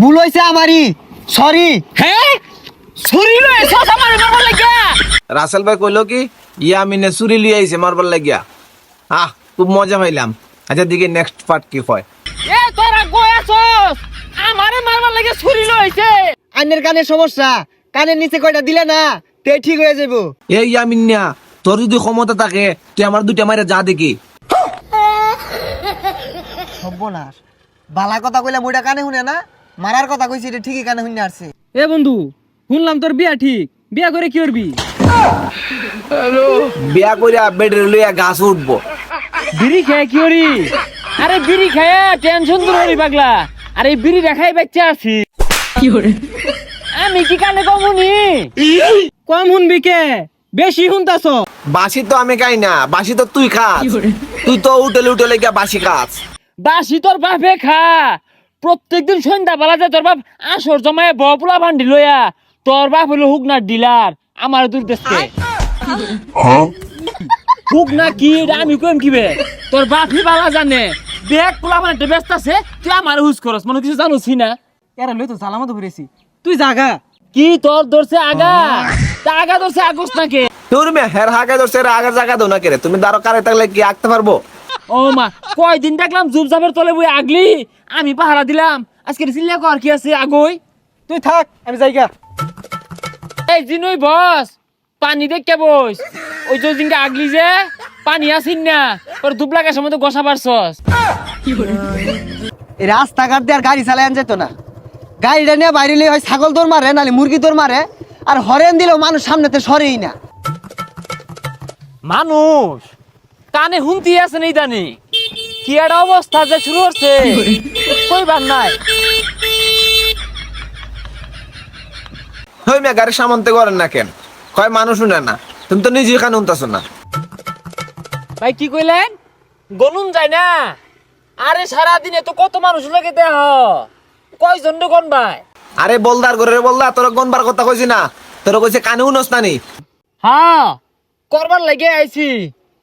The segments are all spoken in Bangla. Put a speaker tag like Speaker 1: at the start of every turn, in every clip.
Speaker 1: ভুল হয়েছে আমারই। সরি
Speaker 2: হ্যাঁ ছুরি লয়ে সস আমার মারবার লাগিয়া।
Speaker 3: রাসেল ভাই কইলো কি ইয়ামিনে চুরি লিয়ে আইছে মারবার লাগিয়া। আহ খুব মজা পাইলাম। আচ্ছা দিকে নেক্সট পার্ট কি হয়।
Speaker 2: এ তোরা গোয়া সস আমারে মারবার লাগে ছুরি লইছে
Speaker 1: আইনের কানের সমস্যা। কানের নিচে কয়টা দিলে না তে ঠিক হয়ে যাব
Speaker 3: এই ইয়ামিনিয়া তোর যদি ক্ষমতা থাকে তুই আমার দুইটা মাইরে যা দেখি।
Speaker 1: সর্বনাশ। বালা কথা কইলা মুইটা কানে শুনে না? মারার কথা কইছি এটা ঠিকই কানে শুনে আসছে।
Speaker 2: এ বন্ধু শুনলাম তোর বিয়া ঠিক। বিয়া করে কি করবি?
Speaker 3: বিয়া করিয়া বেডে লইয়া গাছ উঠবো।
Speaker 2: বিড়ি খেয়ে কি করি? আরে বিড়ি খেয়ে টেনশন দূর হবি পাগলা। আরে বিড়ি দেখাই বাচ্চা আছি। আমি কি কানে কম শুনি? কম শুনবি কে? বেশি শুনতাছ।
Speaker 3: বাসি তো আমি খাই না বাসি তো তুই খাস। তুই তো উঠলে উঠলে গিয়া বাসি খাস।
Speaker 2: বাসি তোর বাপে খা। প্রত্যেকদিন সন্ধ্যা বেলা যে তোর বাপ আসর জমায় বপুলা বান্ডি লইয়া তোর বাপ হলো হুকনার ডিলার আমার দূর দেশকে হুক না কি আমি কইম কিবে? তোর বাপই বালা জানে। দেখ পোলা মানে ব্যস্ত আছে তুই আমার হুজ করস মনে কিছু জানোস না।
Speaker 1: এরা লই তো সালামত ঘুরেছি। তুই জাগা।
Speaker 2: কি তোর ধরছে আগা? তা আগা ধরছে আগস নাকে?
Speaker 3: তোর মে হের হাগে ধরছে রে আগের জায়গা দো না কেরে তুমি দাঁড়ো কারে থাকলে কি আঁকতে পারব?
Speaker 2: ও মা কয়দিন দেখলাম জুব জাবের তলে বই আগলি আমি পাহারা দিলাম। আজকে চিল্লা কর কি আছে আগই?
Speaker 1: তুই থাক আমি জায়গা
Speaker 2: এই জিনুই বস পানি দেখকে বস। ওই যে দিনকে আগলি যে পানি আসিন না ওর দুবলা গাছের মধ্যে গোসা পারছস।
Speaker 1: এই রাস্তাঘাট দিয়ে আর গাড়ি চালায় যেত না। গাড়িটা নিয়ে বাইরে হয় ছাগল তোর মারে নালে মুরগি তোর মারে আর হরেন দিলেও মানুষ সামনেতে সরেই না।
Speaker 2: মানুষ কানে হুমতি আছে নেই জানি। কি একটা অবস্থা যে শুরু হচ্ছে? কইবার নাই।
Speaker 3: হই মে গাড়ি সামন্তে করেন না কেন? কয় মানুষ শুনে না? তুমি তো নিজে কানে উনতাছো না।
Speaker 2: ভাই কি কইলেন? গনুন যায় না। আরে সারা দিনে তো কত মানুষ লাগে দেহ। কয়জন রে গন ভাই?
Speaker 3: আরে বলদার করে বলদা তোর গনবার কথা কইছি না। তোর কইছে কানে উনস না নি।
Speaker 2: হ্যাঁ করবার লাগে আইছি।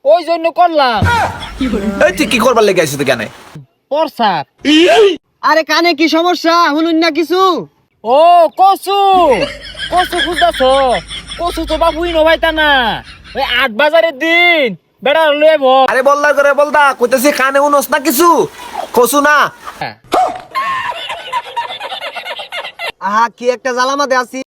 Speaker 2: ওই জন্য করলাম।
Speaker 3: এই তুই কি করবার লেগে আইছিস তুই কেন
Speaker 2: প্রসাদ
Speaker 1: আরে কানে কি সমস্যা? শুনুন না কিছু।
Speaker 2: ও কসু কসু খুঁজতাছ? কসু তো বাবুই নভাইতা না। ওই আট বাজারের দিন। বেড়া লয়ে ভ
Speaker 3: আরে বলদার করে বলদা কইতেছি কানে উনস না কিছু? কসু না।
Speaker 1: আহা কি একটা জ্বালামাতে আছি।